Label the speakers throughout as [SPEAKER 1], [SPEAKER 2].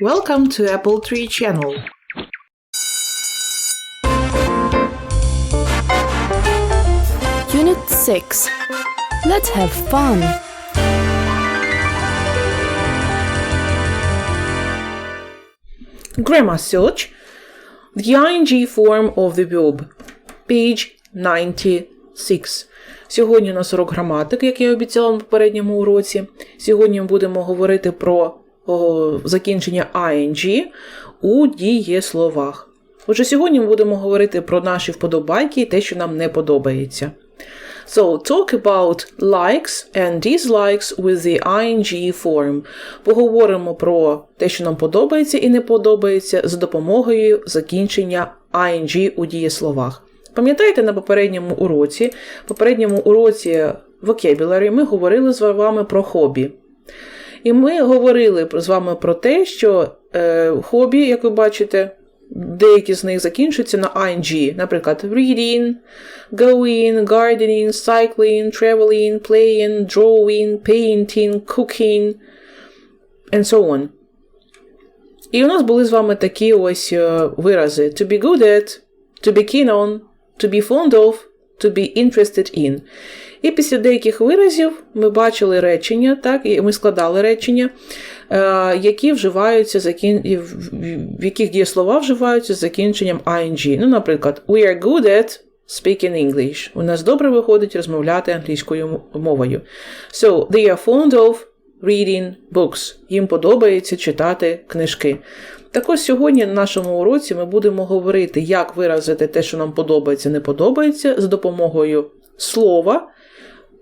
[SPEAKER 1] Welcome to Apple Tree Channel.
[SPEAKER 2] Unit 6. Let's have fun.
[SPEAKER 1] Grammar search. The ing form of the verb. Page 96. Сьогодні у нас урок граматики, як я обіцяла на попередньому уроці. Сьогодні ми будемо говорити про закінчення ing у дієсловах. Отже, сьогодні ми будемо говорити про наші вподобайки і те, що нам не подобається. So, talk about likes and dislikes with the ing form. Поговоримо про те, що нам подобається і не подобається, за допомогою закінчення ing у дієсловах. Пам'ятаєте, на попередньому уроці, попередньому уроці vocabulary ми говорили з вами про хобі. І ми говорили з вами про те, що е, хобі, як ви бачите, деякі з них закінчуються на ing. Наприклад, reading, going, gardening, cycling, traveling, playing, drawing, painting, cooking, and so on. І у нас були з вами такі ось е, вирази: to be good at, to be keen on, to be fond of, to be interested in. І після деяких виразів ми бачили речення, так, і ми складали речення, е, які вживаються в яких дієслова вживаються з закінченням ing. Ну, наприклад, we are good at speaking English. У нас добре виходить розмовляти англійською мовою. So, they are fond of reading books. Їм подобається читати книжки. Так ось сьогодні на нашому уроці ми будемо говорити, як виразити те, що нам подобається, не подобається, за допомогою слова,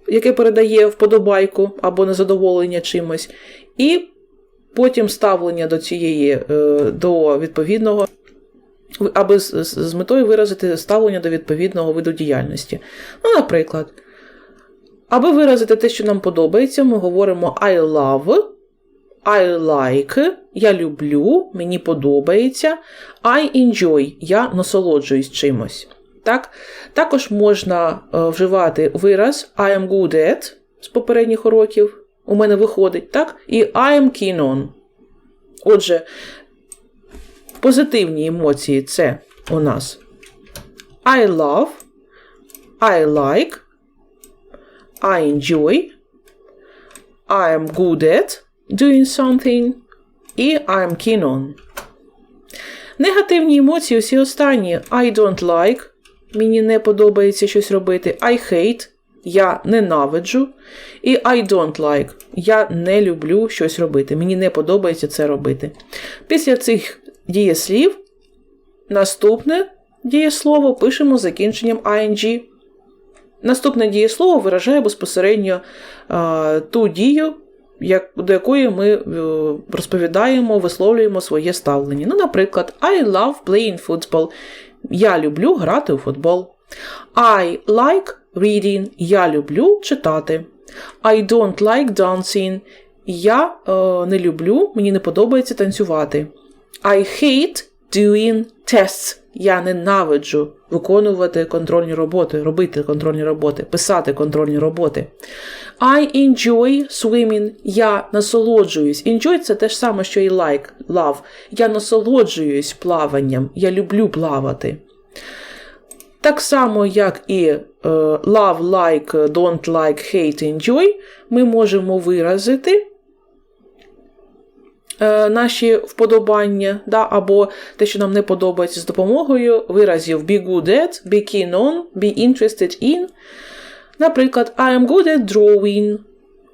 [SPEAKER 1] яке передає вподобайку або незадоволення чимось, і потім ставлення до цієї, е, до відповідного, аби з, з- з метою виразити ставлення до відповідного виду діяльності. Ну, наприклад, аби виразити те, що нам подобається, ми говоримо I love, I like, я люблю, мені подобається, I enjoy, я насолоджуюсь чимось. Так? Також можна е, вживати вираз I am good at з попередніх уроків. У мене виходить, так? І I am keen on. Отже, позитивні емоції це у нас I love, I like, I enjoy, I am good at doing something і I am keen on. Негативні емоції усі останні. I don't like. Мені не подобається щось робити. I hate. Я ненавиджу. І I don't like. Я не люблю щось робити. Мені не подобається це робити. Після цих дієслів наступне дієслово пишемо з закінченням ing. Наступне дієслово виражає безпосередньо а, ту дію, як, до якої ми е, розповідаємо, висловлюємо своє ставлення. Ну, наприклад, I love playing football. Я люблю грати у футбол. I like reading. Я люблю читати. I don't like dancing. Я е, не люблю, мені не подобається танцювати. I hate doing tests. Я ненавиджу виконувати контрольні роботи, робити контрольні роботи, писати контрольні роботи. I enjoy swimming. Я насолоджуюсь. Enjoy це те ж саме, що і like, love. Я насолоджуюсь плаванням. Я люблю плавати. Так само, як і е, love, like, don't like, hate, enjoy, ми можемо виразити е, наші вподобання, да, або те, що нам не подобається, з допомогою виразів be good at, be keen on, be interested in. Наприклад, I am good at drawing.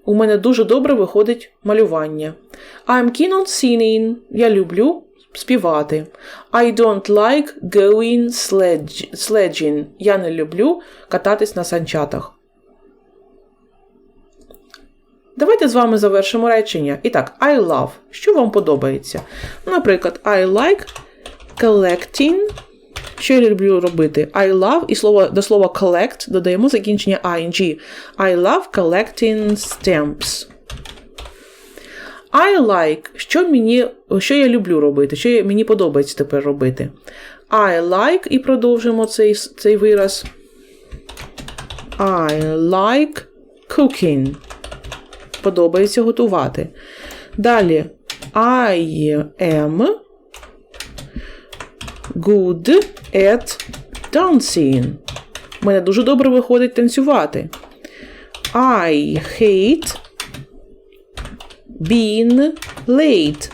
[SPEAKER 1] У мене дуже добре виходить малювання. I'm keen on singing. Я люблю співати. I don't like going sledging. Я не люблю кататись на санчатах. Давайте з вами завершимо речення. І так, I love. Що вам подобається? Наприклад, I like collecting. Що я люблю робити? I love і слово, до слова collect додаємо закінчення ing. I love collecting stamps. I like, що мені, що я люблю робити, що мені подобається тепер робити. I like і продовжимо цей, цей вираз. I like cooking. Подобається готувати. Далі I am good at dancing. У мене дуже добре виходить танцювати. I hate being late.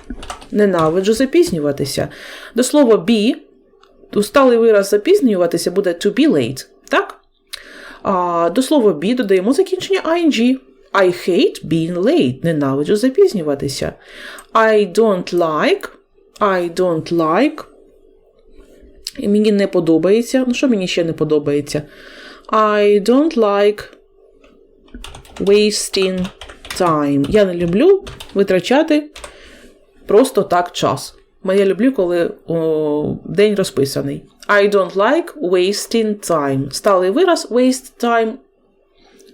[SPEAKER 1] Ненавиджу запізнюватися. До слова be, усталий вираз запізнюватися буде to be late. Так? А до слова be додаємо закінчення ing. I hate being late. Ненавиджу запізнюватися. I don't like. I don't like. І мені не подобається. Ну, що мені ще не подобається? I don't like wasting time. Я не люблю витрачати просто так час. Я люблю, коли о, день розписаний. I don't like wasting time. Сталий вираз waste time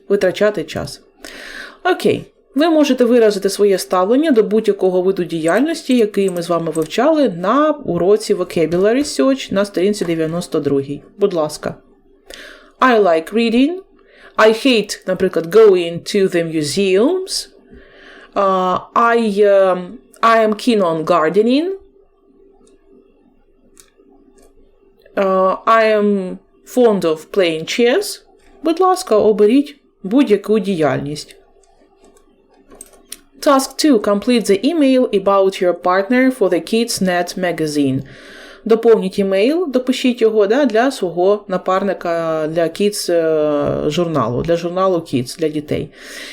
[SPEAKER 1] витрачати час. Окей. Ви можете виразити своє ставлення до будь-якого виду діяльності, який ми з вами вивчали на уроці Vocabulary Search на сторінці 92. Будь ласка. I like reading. I hate, наприклад, going to the museums. Uh, I, um, I am keen on gardening. Uh, I am fond of playing chess. Будь ласка, оберіть будь-яку діяльність. Task 2. Complete the email about your partner for the KidsNet magazine. Доповніть email, допишіть його да, для свого напарника для Kids е, журналу, для журналу Kids, для дітей.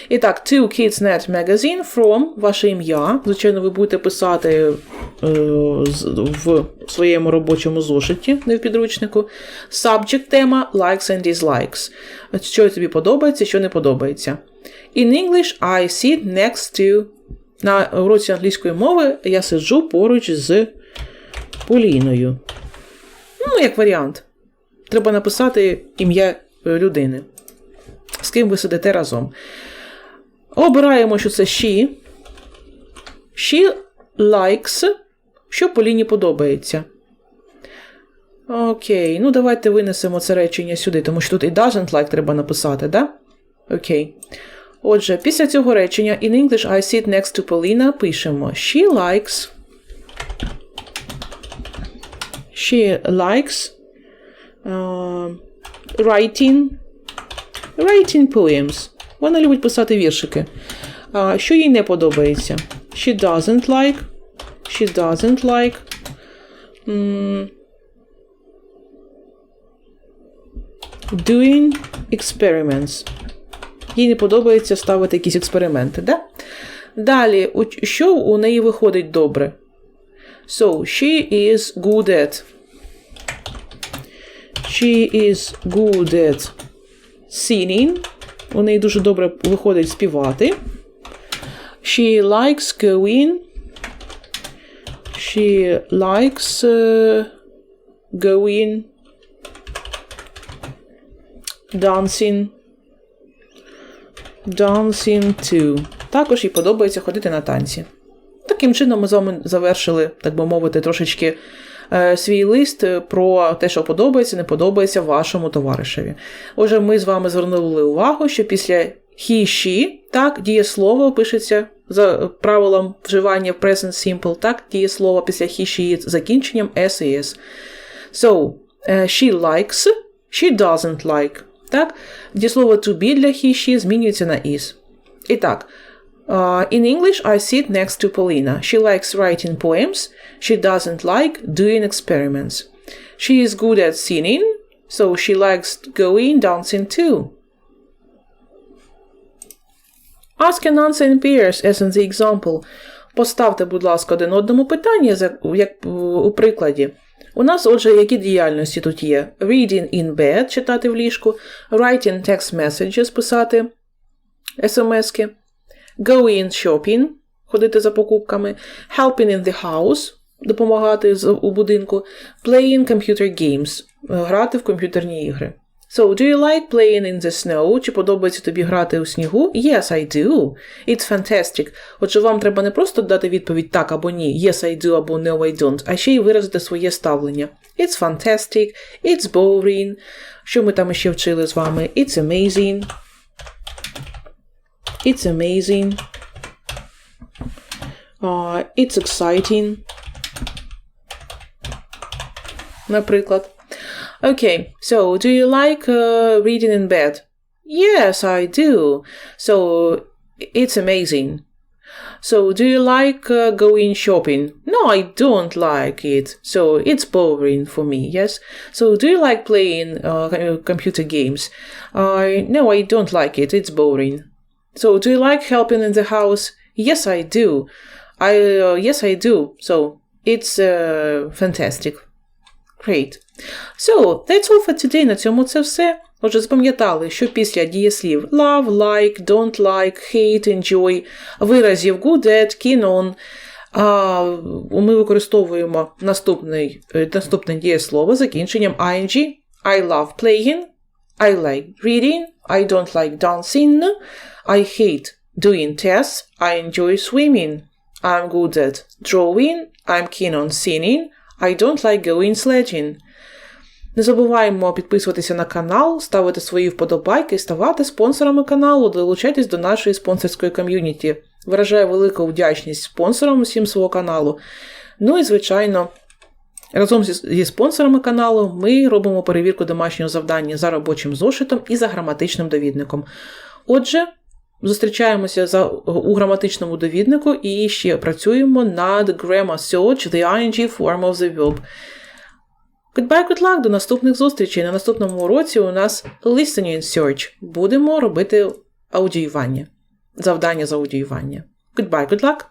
[SPEAKER 1] І так, to KidsNet magazine from ваше ім'я. Звичайно, ви будете писати е, в своєму робочому зошиті, не в підручнику. Subject тема likes and dislikes. Що тобі подобається, що не подобається. In English, I sit next to. На уроці англійської мови я сиджу поруч з Поліною. Ну, як варіант. Треба написати ім'я е, людини. З ким ви сидите разом. Обираємо, що це she. She likes, що Поліні подобається. Окей, ну давайте винесемо це речення сюди, тому що тут і doesn't like треба написати, да? Окей. Отже, після цього речення in English I sit next to Polina пишемо She likes. She likes uh, writing, writing poems. Вона любить писати віршики. А, що їй не подобається? She doesn't like. She doesn't like. м, doing experiments. Їй не подобається ставити якісь експерименти, да? Далі, що у неї виходить добре? So, she is good at. She is good at singing. У неї дуже добре виходить співати. She likes going. She likes uh, going dancing. Dancing too. Також їй подобається ходити на танці. Таким чином, ми з вами завершили, так би мовити, трошечки е, свій лист е, про те, що подобається, не подобається вашому товаришеві. Отже, ми з вами звернули увагу, що після she, так, дієслово пишеться за правилом вживання в present simple, так, дієслово після she з закінченням s і s. So, е, she likes, she doesn't like. Так? Дієслово to be для she змінюється на is. І так, Uh, in English, I sit next to Paulina. She likes writing poems. She doesn't like doing experiments. She is good at singing, so she likes going dancing too. Ask and answer in pairs, as in the example. Поставте, будь ласка, один одному питання, як у прикладі. У нас, отже, які діяльності тут є? Reading in bed, читати в ліжку, writing text messages, писати смски, going shopping, ходити за покупками, helping in the house, допомагати у будинку, playing computer games, е, грати в комп'ютерні ігри. So, do you like playing in the snow? Чи подобається тобі грати у снігу? Yes, I do. It's fantastic. Отже, вам треба не просто дати відповідь так або ні, yes, I do або no, I don't, а ще й виразити своє ставлення. It's fantastic, it's boring. Що ми там ще вчили з вами? It's amazing. It's amazing. Uh, it's exciting. Наприклад. Okay, so do you like uh, reading in bed? Yes, I do. So it's amazing. So do you like uh, going shopping? No, I don't like it. So it's boring for me, yes? So do you like playing uh, com- computer games? Uh, no, I don't like it. It's boring. So do you like helping in the house? Yes, I do. I uh, yes, I do. So it's uh, fantastic. Great. So, that's all for today. На цьому це все. Отже, запам'ятали, що після дієслів love, like, don't like, hate, enjoy, виразів good at, keen on, а, ми використовуємо наступний, е, наступне дієслово закінченням ing. I love playing, I like reading, I don't like dancing, I hate doing tests, I enjoy swimming, I'm good at drawing, I'm keen on singing, I don't like going sledging. Не забуваємо підписуватися на канал, ставити свої вподобайки, ставати спонсорами каналу, долучайтесь до нашої спонсорської ком'юніті. Виражаю велику вдячність спонсорам усім свого каналу. Ну і, звичайно, разом зі, спонсорами каналу ми робимо перевірку домашнього завдання за робочим зошитом і за граматичним довідником. Отже, зустрічаємося за, у граматичному довіднику і ще працюємо над grammar search, the ing form of the verb. Goodbye, good luck, до наступних зустрічей. На наступному уроці у нас listening search. Будемо робити аудіювання. Завдання з аудіювання. Goodbye, good luck.